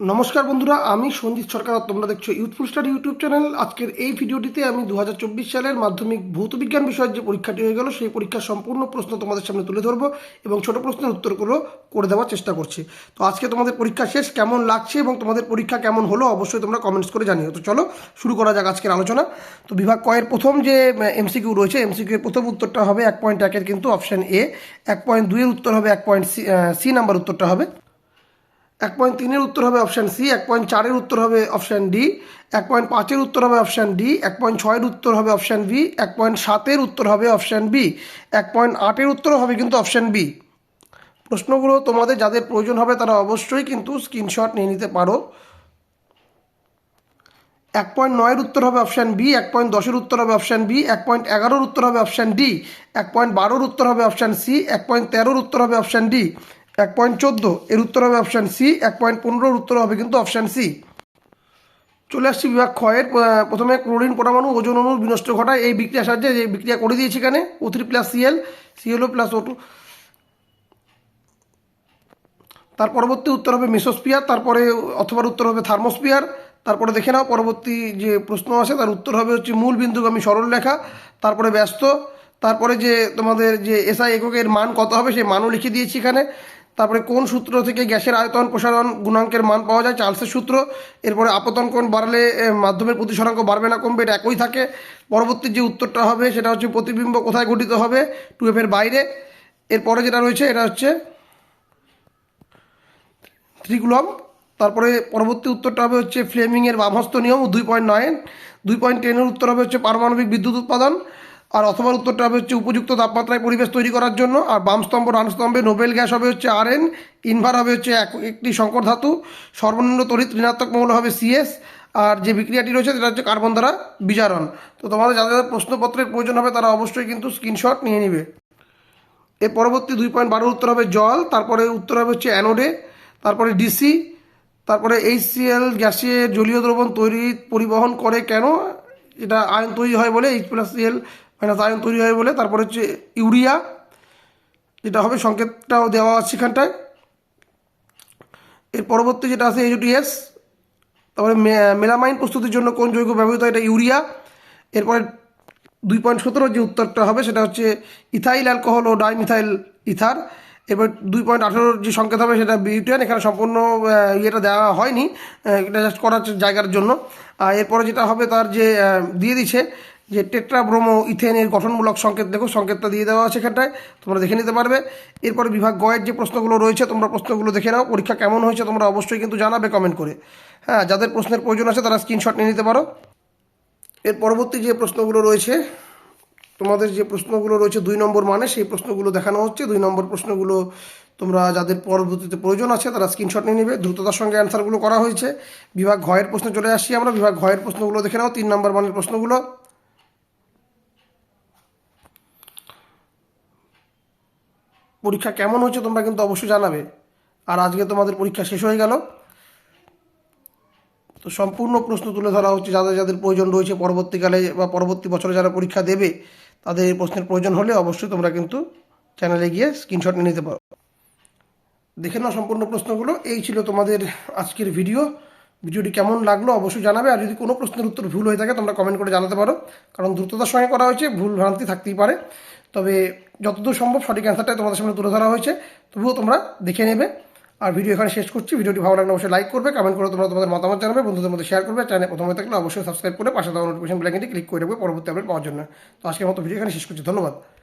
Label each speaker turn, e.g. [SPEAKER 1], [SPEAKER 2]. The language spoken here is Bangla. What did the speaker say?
[SPEAKER 1] নমস্কার বন্ধুরা, আমি সঞ্জিত সরকার তোমরা দেখছ ইউথফুল স্টাডি ইউটিউব চ্যানেল আজকের এই ভিডিওটিতে আমি দু হাজার চব্বিশ সালের মাধ্যমিক ভৌত বিজ্ঞান বিষয়ের যে পরীক্ষাটি হয়ে গেল, সেই পরীক্ষার সম্পূর্ণ প্রশ্ন তোমাদের সামনে তুলে ধরবো এবং ছোট প্রশ্নের উত্তরগুলো করে দেওয়ার চেষ্টা করছি। তো আজকে তোমাদের পরীক্ষা শেষ, কেমন লাগছে এবং তোমাদের পরীক্ষা কেমন হলো অবশ্যই তোমরা কমেন্টস করে জানিও। তো চলো, শুরু করা যাক আজকের আলোচনা। তো বিভাগ কয়ের প্রথম যে এমসিকিউ রয়েছে এমসিকিউ এর প্রথম উত্তরটা হবে এক পয়েন্ট একের কিন্তু অপশান এ এক পয়েন্ট দুইয়ের উত্তর হবে এক পয়েন্ট সি সি নাম্বার উত্তরটা হবে। এক পয়েন্ট তিনের উত্তর হবে অপশান সি এক পয়েন্ট চারের উত্তর হবে অপশান ডি এক পয়েন্ট পাঁচের উত্তর হবে অপশান ডি এক পয়েন্ট ছয়ের উত্তর হবে অপশান বি এক পয়েন্ট সাতের উত্তর হবে অপশান বি এক পয়েন্ট আটের উত্তর হবে কিন্তু অপশান বি প্রশ্নগুলো তোমাদের যাদের প্রয়োজন হবে তারা অবশ্যই কিন্তু স্ক্রিনশট নিয়ে নিতে পারো এক পয়েন্ট নয়ের উত্তর হবে অপশান বি এক পয়েন্ট দশের উত্তর হবে অপশান বি এক পয়েন্ট এগারোর উত্তর হবে অপশান ডি এক পয়েন্ট বারোর উত্তর হবে অপশান সি এক পয়েন্ট তেরোর উত্তর হবে অপশান ডি এক পয়েন্ট চোদ্দ, এর উত্তর হবে অপশান সি, এক পয়েন্ট পনেরোর উত্তর হবে কিন্তু অপশান সি। চলে আসছি বিভাগ ক্ষয়ের প্রথমে ক্লোরিন, পরমাণু, ওজন অণু বিনষ্ট ঘটায়। এই বিক্রিয়ার সাহায্যে যে বিক্রিয়া করে দিয়েছি এখানে O three plus CL CLO plus O two তার পরবর্তী উত্তর হবে মেসোস্পিয়ার, তারপরে অথবার উত্তর হবে থার্মোস্পিয়ার, তারপরে দেখে নাও পরবর্তী যে প্রশ্ন আছে, তার উত্তর হবে হচ্ছে মূল বিন্দুগামী সরল লেখা তারপরে ব্যস্ত, তারপরে যে তোমাদের যে এসআই এককের মান কত হবে, সেই মানও লিখে দিয়েছি এখানে। তারপরে কোন সূত্র থেকে গ্যাসের আয়তন প্রসারণ গুণাঙ্কের মান পাওয়া যায় চার্লসের সূত্র। এরপরে আপতন কোণ বাড়লে মাধ্যমের প্রতিসরাঙ্ক বাড়বে না, কমবে, এটা একই থাকে। পরবর্তী যে উত্তরটা হবে, সেটা হচ্ছে প্রতিবিম্ব কোথায় গঠিত হবে? টু বাইরে। এরপরে যেটা রয়েছে, এটা হচ্ছে ত্রিকুলম তারপরে পরবর্তী উত্তরটা হবে হচ্ছে ফ্লেমিংয়ের বামহস্ত নিয়ম, দুই পয়েন্ট নয়। দুই পয়েন্ট টেনের উত্তর হবে হচ্ছে পারমাণবিক বিদ্যুৎ উৎপাদন। আর অথবা উত্তরটা হবে হচ্ছে উপযুক্ত তাপমাত্রায় পরিবেশ তৈরি করার জন্য। আর বাম স্তম্ভ স্তম্ভে নোবেল গ্যাস হবে হচ্ছে আর এন ইনভার হবে হচ্ছে এক, একটি সংকর ধাতু, সর্বনিম্ন তড়িৎ ঋণাত্মক মৌল হবে সিএস আর যে বিক্রিয়াটি রয়েছে সেটা হচ্ছে কার্বন দ্বারা বিজারণ। তো তোমাদের যাদের যাদের প্রশ্নপত্রের প্রয়োজন হবে তারা অবশ্যই কিন্তু স্ক্রিনশট নিয়ে নেবে। এর পরবর্তী দুই পয়েন্ট বারোর উত্তর হবে জল, তারপরে উত্তর হবে হচ্ছে অ্যানোডে তারপরে ডিসি তারপরে এইচসিএল গ্যাসের জলীয় দ্রবণ তৈরি, পরিবহন করে কেন? এটা আয়ন তৈরি হয় বলে এইচ প্লাস সিএল মাইনাস আয়ন তৈরি হয় বলে, তারপরে হচ্ছে ইউরিয়া, যেটা হবে সংকেতটাও দেওয়া আছে সেখানটায়। এর পরবর্তী যেটা আছে এইচটিএস তারপরে মেলামাইন প্রস্তুতির জন্য কোন জৈব ব্যবহৃত এটা ইউরিয়া। এরপরে দুই পয়েন্ট সতেরো যে উত্তরটা হবে, সেটা হচ্ছে ইথাইল অ্যালকোহল ও ডাইমিথাইল ইথার। এবার দুই পয়েন্ট আঠেরোর যে সংকেত হবে, সেটা বিউটিয়ান এখানে সম্পূর্ণ ইয়েটা দেওয়া হয়নি এটা জাস্ট করার জায়গার জন্য। এরপরে যেটা হবে তার যে দিয়ে দিচ্ছে যে টেট্রাব্রোমো ইথেনের গঠনমূলক সংকেত, দেখো সংকেতটা দিয়ে দেওয়া আছে এখানটায়, তোমরা দেখে নিতে পারবে। এরপরে বিভাগ গয়ের যে প্রশ্নগুলো রয়েছে, তোমরা প্রশ্নগুলো দেখে নাও। পরীক্ষা কেমন হয়েছে, তোমরা অবশ্যই কিন্তু জানাবে কমেন্ট করে। হ্যাঁ যাদের প্রশ্নের প্রয়োজন আছে, তারা স্ক্রিনশট নিয়ে নিতে পারো। এর পরবর্তী যে প্রশ্নগুলো রয়েছে, তোমাদের যে প্রশ্নগুলো রয়েছে দুই নম্বর মানে সেই প্রশ্নগুলো দেখানো হচ্ছে। দুই নম্বর প্রশ্নগুলো তোমরা যাদের পরবর্তীতে প্রয়োজন আছে, তারা স্ক্রিনশট নিয়ে নেবে। দ্রুততার সঙ্গে অ্যান্সারগুলো করা হয়েছে। বিভাগ ঘয়ের প্রশ্ন চলে আসছি আমরা। বিভাগ ঘয়ের প্রশ্নগুলো দেখে নাও। তিন নম্বর মানের প্রশ্নগুলো। পরীক্ষা কেমন হচ্ছে তোমরা কিন্তু অবশ্যই জানাবে। আর আজকে তোমাদের পরীক্ষা শেষ হয়ে গেল। তো সম্পূর্ণ প্রশ্ন তুলে ধরা হচ্ছে, যাদের যাদের প্রয়োজন রয়েছে পরবর্তীকালে বা পরবর্তী বছরে যারা পরীক্ষা দেবে, তাদের এই প্রশ্নের প্রয়োজন হলে অবশ্যই তোমরা কিন্তু চ্যানেলে গিয়ে স্ক্রিনশট নিয়ে নিতে পারো। দেখে নাও সম্পূর্ণ প্রশ্নগুলো। এই ছিল তোমাদের আজকের ভিডিও। ভিডিওটি কেমন লাগল অবশ্যই জানাবে। আর যদি কোনো প্রশ্নের উত্তর ভুল হয়ে থাকে, তোমরা কমেন্ট করে জানাতে পারো। কারণ দ্রুততার সঙ্গে করা হয়েছে, ভুল ভ্রান্তি থাকতেই পারে। তবে যতদূর সম্ভব সঠিক অ্যান্সারটাই তোমাদের সামনে তুলে ধরা হয়েছে। তবুও তোমরা দেখে নেবে। আর ভিডিও এখানে শেষ করছি। ভিডিওটি ভালো লাগলে অবশ্যই লাইক করবে কমেন্ট করে তোমরা তোমাদের মতামত জানাবে, বন্ধুদের মধ্যে শেয়ার করবে। চ্যানেল প্রথমে থাকলে অবশ্যই সাবস্ক্রাইব করে পাশে দেওয়া নোটিফিকেশন ব্ল্যাকেটে ক্লিক করে রাখবে পরবর্তী আপডেট পাওয়ার জন্য। তো আজকের মতো ভিডিও এখানে শেষ করছি। ধন্যবাদ।